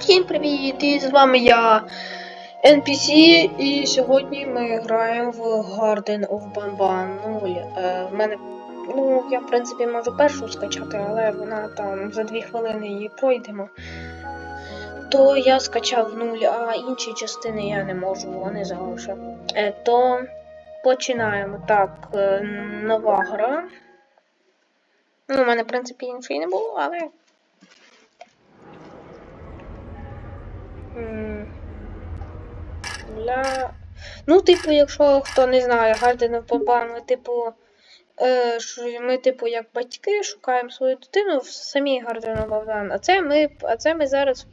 Всім привіт! І з вами я NPC, і сьогодні ми граємо в Garden of Banban 0. Е, в мене, ну, я в принципі можу першу скачати, але вона там за 2 хвилини її пройдемо. То я скачав 0, а інші частини я не можу, вони залишу. Е, то починаємо. Так, е, нова гра. Ну, у мене, в принципі, іншої не було, але Для... Ну, типу, якщо хто не знає, Гарден Баба, ми, типу, е, ми, типу, як батьки шукаємо свою дитину в самій Гарден Бабан. А це ми, а це ми зараз.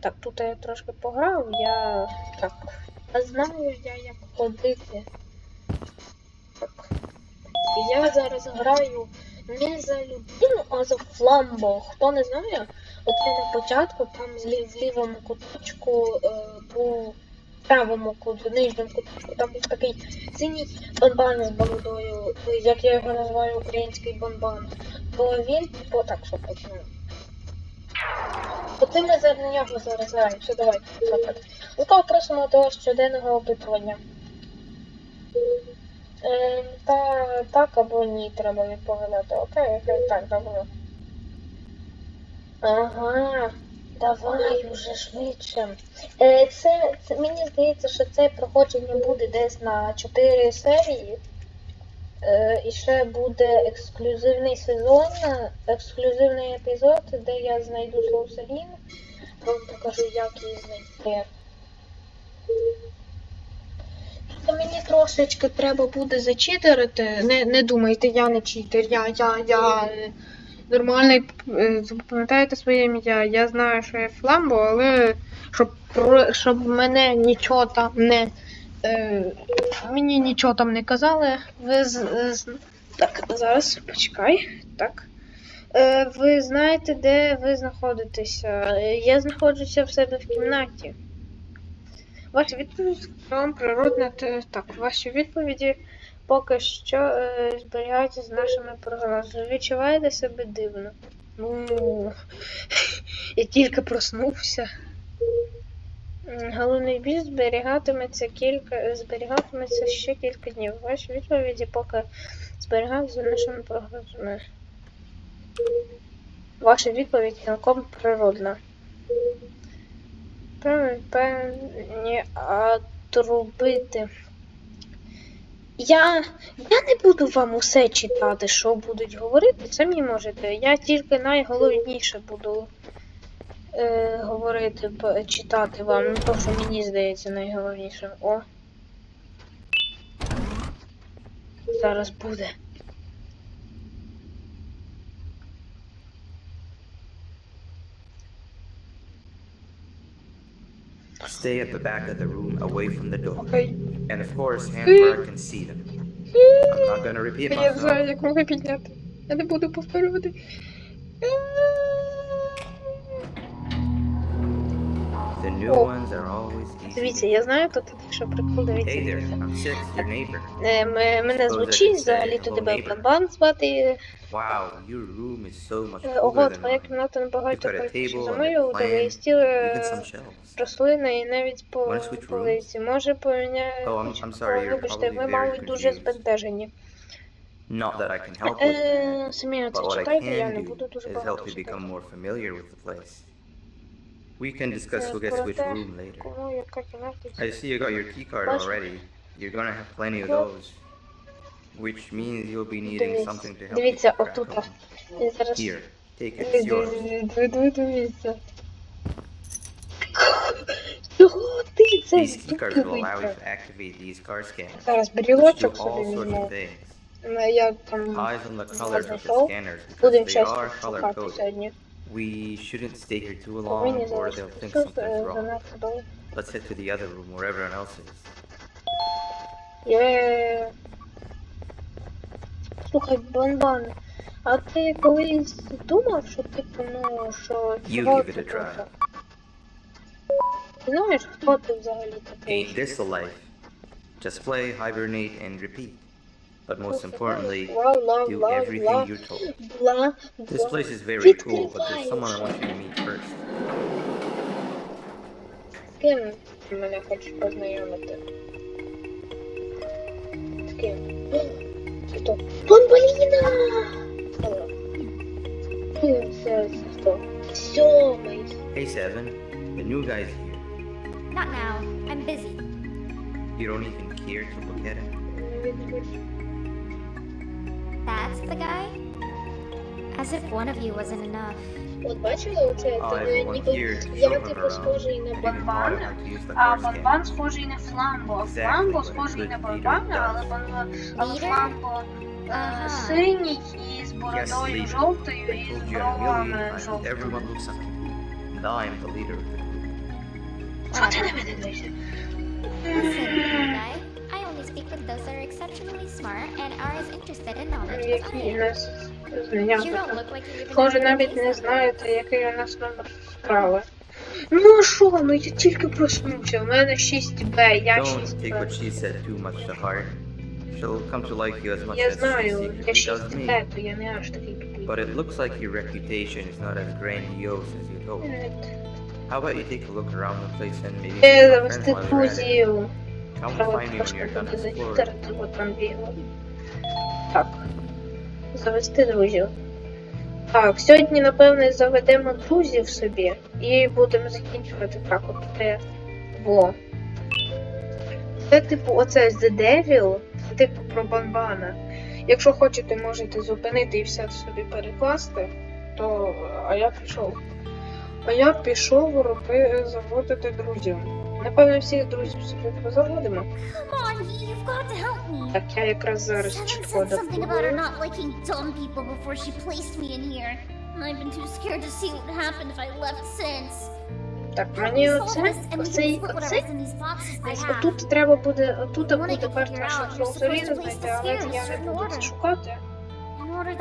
Так, тут я трошки пограв, я так. А знаю я як ходити. Так. Я зараз граю не за людину, а за фламбо. Хто не знає, оце на початку, там в лівому куточку, е, по правому куту, нижньому куточку, там був такий синій банбан з бородою, як я його називаю український банбан. То він, типу, так, що почнемо. Оце ми за нього зараз граємо. Все, давай, наприклад. Лукав просимо до щоденного опитування. Е, та так або ні, треба відповідати. Окей, окей, так, добре. Ага, давай уже швидше. Е, це, це мені здається, що це проходження буде десь на 4 серії. Е, і ще буде ексклюзивний сезон, ексклюзивний епізод, де я знайду Слоуселін. Покажу, як її знайти. Трошечки треба буде зачитерити. Не, не думайте, я не читер, я, я, я е, нормальний, е, запам'ятайте своє ім'я. Я знаю, що я фламбо, але щоб, щоб мене нічого там не. Е, мені нічого там не казали. Ви з, з- Так, зараз почекай. Так. Е, ви знаєте, де ви знаходитеся? Е, Я знаходжуся в себе в кімнаті. Ваша відповідь вам природна так. Ваші відповіді поки що е, зберігаються з нашими прогнозами. Відчуваєте себе дивно? Ну, я тільки проснувся. Головний біль зберігатиметься кілька зберігатиметься ще кілька днів. Ваші відповіді поки зберігаються з нашими прогнозами. Ваша відповідь цілком природна. Певні, певні, а трубити. Я, я не буду вам усе читати, що будуть говорити, самі можете. Я тільки найголовніше буду е, говорити, читати вам, ну то, що мені здається найголовнішим. О. Зараз буде. Stay at the back of the room away from the door. Окей. And of course, Handberg can see them. I'm not gonna repeat Я не знаю, myself. як могли підняти. Я не буду повторювати. The new Oh. ones are always easy. Дивіться, я знаю, тут що прикол, дивіться. Hey there. I'm Six, your neighbor. Е, м- Мене звуть взагалі то тебе Бан звати. Wow, your room is so much Е, Ого, cooler than твоя mine. кімната набагато You've got a краща table за and мою, a тебе є plant, стіл, even е, some shelves. рослини і навіть по Wanna switch полиці. Може поміняти. Oh, I'm- I'm sorry, you're Вибачте, probably ви, very мабуть, дуже confused. збентежені. Not that I can help with that, Е, Самі but це what I читайте, я не can буду дуже is багато help you читати. become more familiar with the place. We can discuss Е, who gets про which те, room later. Кому яка кімната. I see you got your key card What? already. You're gonna have plenty of What? those. Which means you'll be needing Дивіться, something to help дивіться, you crack отут. open. Я зараз... Here, take it, Ди- it's yours. ди- ди- ди- Дивіться. Чого ти це These key cards will allow you здукуєте? to activate these car scanners, Зараз which do брілочок all собі sorts of візьму. things. Ну, Я там Eyes on the colors of the знайшов. scanners because Будемо they щось are color шукати coded. сьогодні. We shouldn't stay here too Повинні long or зараз they'll think щось something's е, wrong. занадто довго. Let's head to the other room where everyone else is. Є. Слухай, Банбан, а ти колись думав, що типу, ну, що You чого give it ти a try. тут? Ти знаєш, хто ти взагалі такий? Ain't this the life? Just play, hibernate, and repeat. But most importantly, Бла, бла, do бла, everything бла, you're told. бла, This бла. place is very cool, but Відкривай there's someone I вже. want you to meet first. ким мене хочеш познайомити? З ким? О, Це хто? Бомболіна! О. Е, Це це хто? Сьомий. Hey, Seven. The new guy's here. Not now. I'm busy. You don't even care to look at him? That's the guy? As if one of you wasn't enough. От бачили оце? Oh, Це everyone ніби here я children типу around. схожий на They didn't bother Банбана, to use the а car scan. Банбан схожий на Фламбо. Exactly Фламбо what a схожий good на leader Банбана, does. але Банбан, але Leader? Фламбо е, Ага. синій і з Yes, бородою leader. жовтою I і told з you a бровами million times. жовтими. Everyone looks up. And I'm the leader of the group. Що ти на мене дивишся? speak with those that are exceptionally smart and are as interested in knowledge as I Які am. нас You знайомі. don't look like you even Схоже, know who навіть these не are. знаєте, який у нас номер справи. Ну а що, ну я тільки проснувся, у мене 6Б, я Don't take 6Б. what she said too much to heart. She'll come to like you as much Я as she знаю, я secretly does 6Б, me. то я не аж такий тупий. But it looks like your reputation is not as grandiose as you'd hope. How about you take a look around the place and maybe Е, meet some friends завести while you're at it? друзів. Come Треба find me when you're done exploring. Так. Завести друзів. Так, сьогодні, напевне, заведемо друзів собі і будемо закінчувати так от те. Во. Це типу оце The Devil, це типу про Банбана. Якщо хочете, можете зупинити і все собі перекласти, то а я пішов. А я пішов роби, заводити друзів. Напевно, всіх друзів help me. Так, я якраз зараз чітко. Так, мені оце, оцей, оцей, ось have. отут треба буде, отут буде карта, щоб place знайти, але я не буду це шукати. In order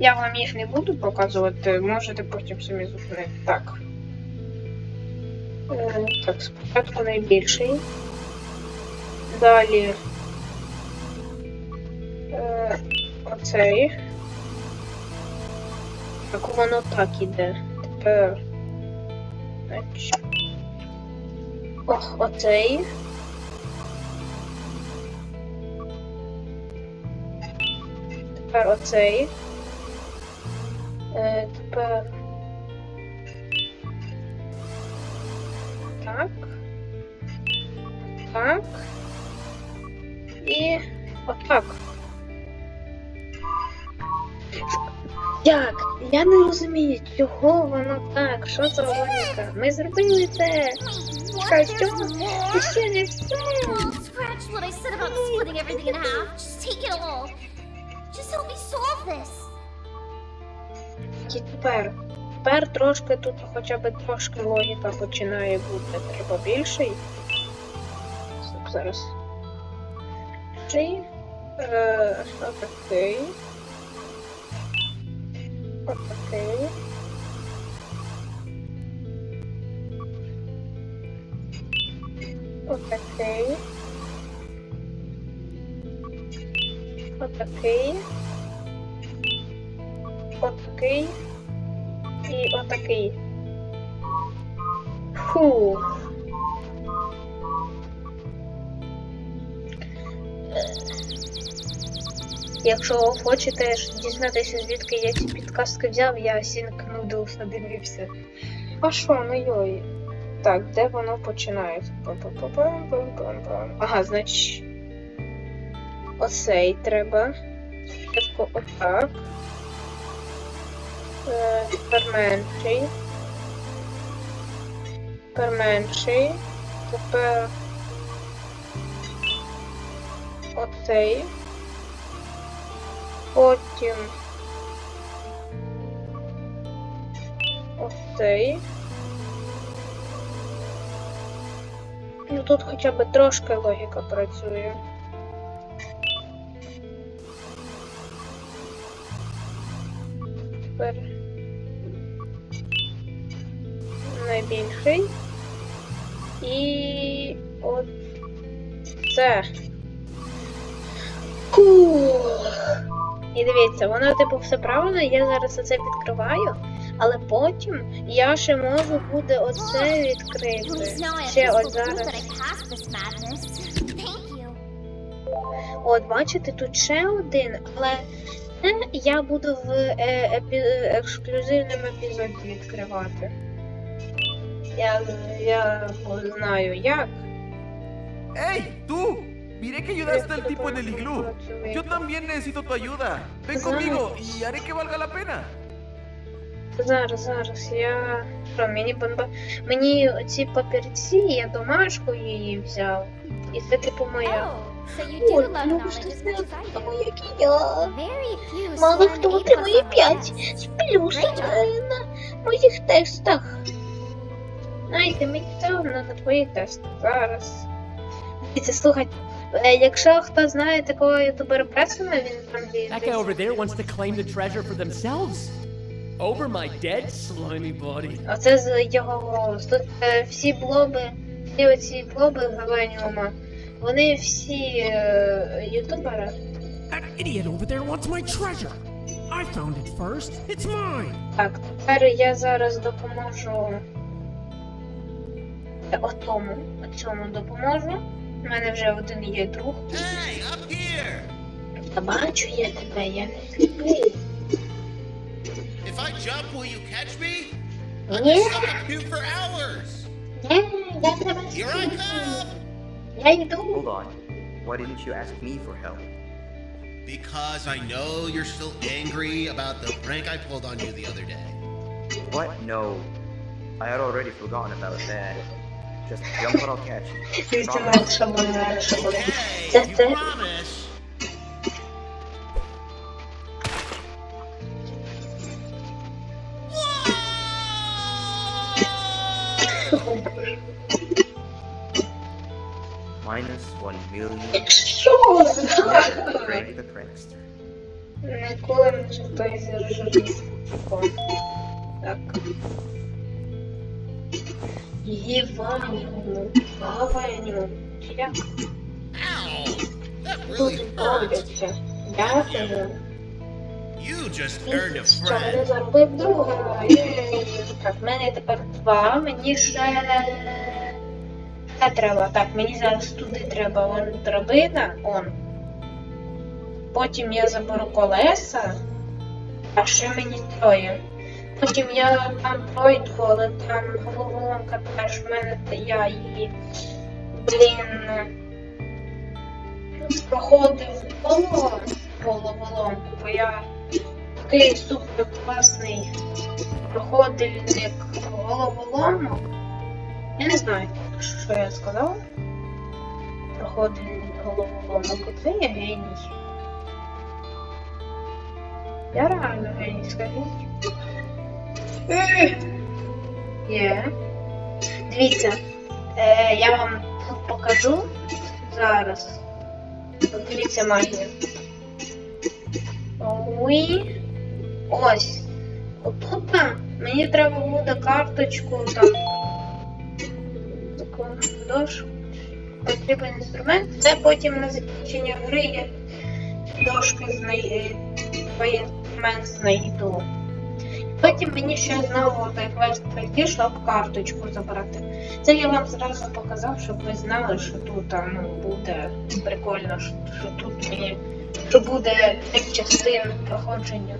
Я вам їх не буду показувати, можете потім самі зупинити. Так. Так, спочатку найбільший. Далі. Е, оцей. Так воно так іде. Тепер. Ох, оцей. Тепер оцей. Е, тепер. Так. Так. І отак. Як? Я не розумію, чого воно так. Що за логіка? Ми зробили це. Чекай, що? Це ще не все. Oh, scratch what I said about splitting everything in half. Just take it all. Just help me solve this. І тепер. Тепер трошки тут хоча б трошки логіка починає бути. Треба більший. Стоп, зараз. Чи. Е, отакий. Отакий. Отакий. Отакий. Отакий. І отакий. Фу. Якщо хочете дізнатися, звідки я ці підказки взяв, я Sync Noodles надивився. А що, ну йой. Так, де воно починається? Ага, значить. Оцей треба. Спочатку отак. Е, Тепер менший. Тепер менший. Тепер оцей. Потім оцей. Ну тут хоча б трошки логіка працює. Тепер найбільший. І от це. Фух. І дивіться, воно типу все правильно, я зараз оце відкриваю, Але потім я ще можу буде оце відкрити. Ще от зараз. От, бачите, тут ще один, але це я буду в е, епі, ексклюзивному епізоді відкривати. Я, я знаю як. ¡Ey, tú! Miré que ayudaste al tipo en el iglú. Yo también necesito tu ayuda. Ven conmigo y haré que valga la pena. Зараз, зараз, я. Що, мені бомба. Мені ці папірці, я домашку її взяв. І це типу моя. Much as I do. як і я. Мало хто отримує 5 з плюсом на моїх тестах. Знаєте, мені на твої тести. Зараз. Дивіться, слухайте, е, якщо хто знає такого ютубера Пресона, він там That guy over there wants to claim the treasure for themselves. Over my dead slimy body. Оце з його голос. Тут е, всі блоби, всі оці блоби Геленіума, вони всі е, ютубери. That idiot over there wants my treasure. I found it first. It's mine. Так, тепер я зараз допоможу е, отому, цьому допоможу. У мене вже один є друг. Hey, up here! Та бачу я тебе, я не сліпий. If I jump, will you catch me? I'm Ні, stuck up here for hours. ні, я тебе Here I сліпий. come! Yeah, you do. Hold on. Why didn't you ask me for help? Because I know you're still angry about the prank I pulled on you the other day. What? No. I had already forgotten about that. Just jump and I'll catch you. you do someone else. Okay, you promise. Million. Що? Frank the Prankster. Ніколи не читаю зіржавість. Так. Єваніум. Гаваніум. Чи як тут робиться? Дякую. You just earned a Що мене заробив друга? Так, в мене тепер два, мені ще... Ще треба. Так, мені зараз туди треба вон драбина, он. Потім я заберу колеса, а ще мені троє. Потім я там пройду, але там головоломка теж в мене я її, блін, проходив коло головоломку, бо я такий супер класний проходильник головоломок. Я не знаю, що я сказав. Проходильник головоломок. Це я геній. Я реально геній, скажіть. Ех. Є. Дивіться, е, я вам тут покажу зараз. Дивіться магію. Ой. Ось. Отут мені треба буде карточку там. Дошку. Потрібен інструмент. Це потім на закінчення гри я дошки знайду. інструмент знайду. Потім мені ще знову той квест пройти, щоб карточку забрати. Це я вам зразу показав, щоб ви знали, що тут а, ну, буде прикольно, що, що тут мені що буде частин проходження.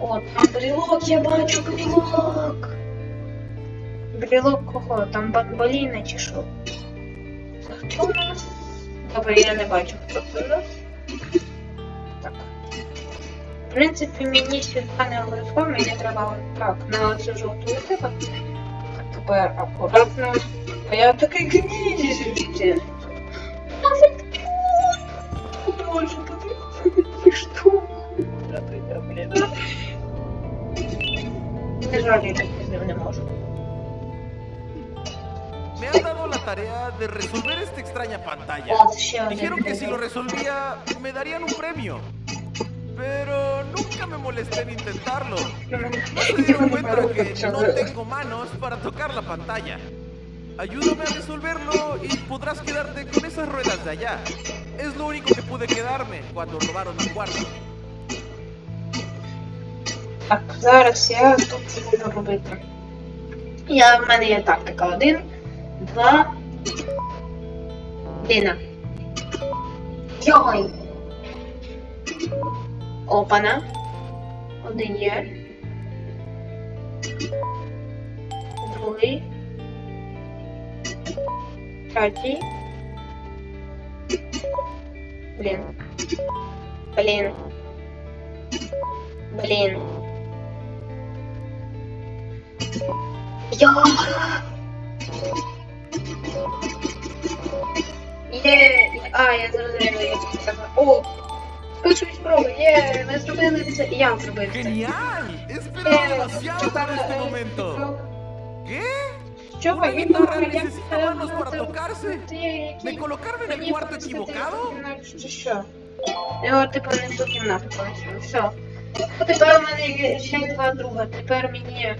О, там брілок, я бачу брілок. Брілок кого? Там бамболіна чи що? Хто у нас? Добре, я не бачу, хто у нас. Так. В принципі, мені сюди не обов'язково, мені треба так, на цю жовту літику. Тепер акуратно. А я такий гнізі. Боже, подивіться, жаль, tarea de resolver esta extraña pantalla. От ще один. Dijeron que si lo resolvía me darían un premio. Pero nunca me molesté en intentarlo. No se dieron cuenta que no tengo manos para tocar la pantalla. Ayúdame a resolverlo y podrás quedarte con esas ruedas de allá. Es lo único que pude quedarme cuando robaron mi cuarto. Так, зараз я тут буду робити. Я, в мене є тактика. Один, два. Ліна. Йой. Опана. Один є. Другий. Третій. Блін. Блін. Блін. Я. Є. А, я зрозуміла, я сказала. О! Першої спроби, є, ми зробили це. Я зробив це. ¡Genial! Esperaba demasiado para este momento. ¿Qué? Що Una ви guitarra necesita para tocarse. tocarse? Colocarme en el cuarto equivocado? Чи що? Я типу не ту кімнату. Все. Ну, Тепер у мене є ще два друга. Тепер мені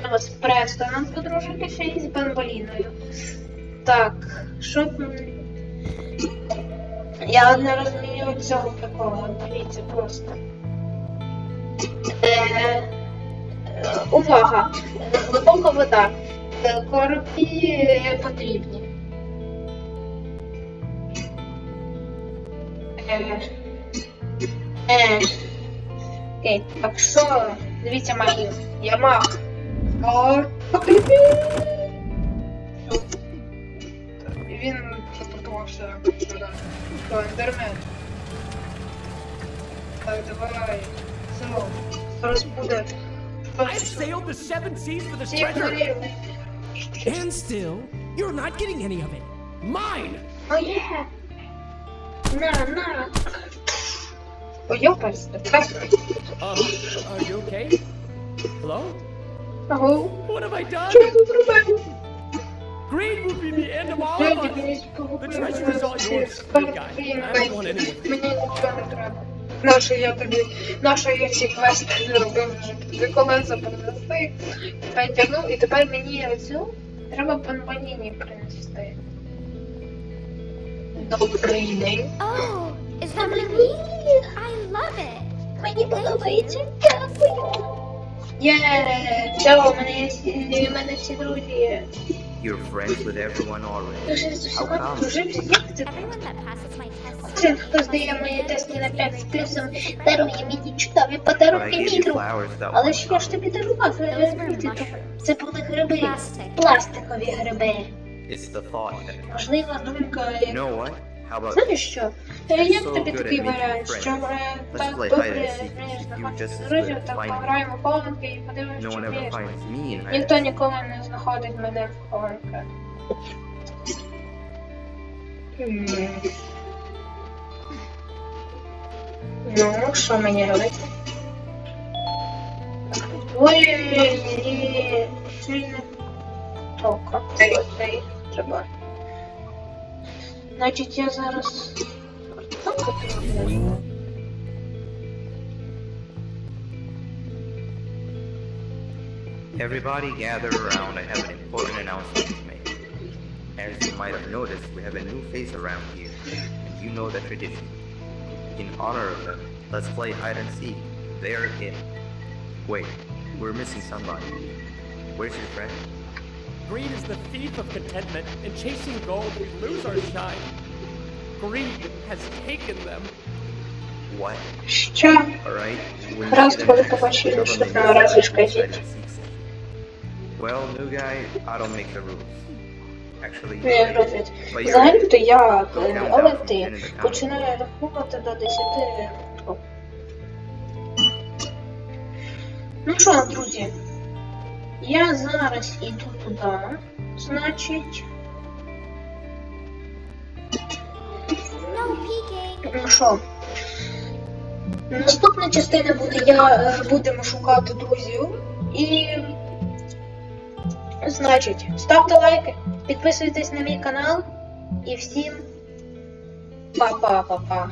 треба з Престоном подружитися і з Бенболіною. Так, що Я не розумію цього приколу. Дивіться просто. Е, увага! Глибока вода. Короблі потрібні. Е, е. Окей, так що, дивіться маю. Я маг. О. Він запутувався сюди. Що, ендермен. Так, давай. Все. Зараз буде. I've sailed the seven seas for this Всі treasure. хворіли. And still, you're not getting any of it. Mine! Моє. На, на. Ой, йопарсь, так. Um, are you okay? Hello? Ого. What have I done? Greed would be the end of all of us. The treasure is all yours, big guy. I don't want any of it. Мені нічого не треба. Нащо я тобі, нащо я ці квести зробив, тобі колеса принести, тепер і тепер мені оцю треба панбаніні принести. Добрий день. Oh, is that? I love it. Мені подобається. Дякую. Є, все, у мене у мене всі друзі. You're friends with everyone already. How вже з усіма дружився, як це? Everyone that passes my test. Цим, хто здає мої тести на 5 з плюсом, дарує мені чудові подарунки мікро. Але що ж тобі дарував? Were Це- були гриби. Пластикові гриби. It's the thought that Можлива думка. You know what? Знаєш що? Е, Як тобі такий варіант, що ми так добре just as друзів, так пограємо в хованки і one ever вмієш. Ніхто ніколи не знаходить мене в хованках. Ну, що мені робити? Ой, сильно. Цей треба. Значить, я зараз. Так, зроблю. Everybody gather around, I have an important announcement to make. As you might have noticed, we have a new face around here, and you know the tradition. In honor of them, let's play hide and seek. They're it. Wait, we're missing somebody. Where's your friend? Greed is the thief of contentment. In chasing gold, we lose our shine. Greed has taken them. What? Що? Alright, when Раз, you get коли an побачили, show що them the там раз new скажіть. hide and seek session. Well, new guy, I don't make the rules. Actually, Не роблять. but you're Взагалі-то я, Go е, count але down from ти 10 in the count. починаю рахувати до 10. О. Ну що, друзі, я зараз іду туди, значить. Ну що? Наступна частина буде, я е, будемо шукати друзів. І. Значить, ставте лайки, підписуйтесь на мій канал і всім па-па-па-па.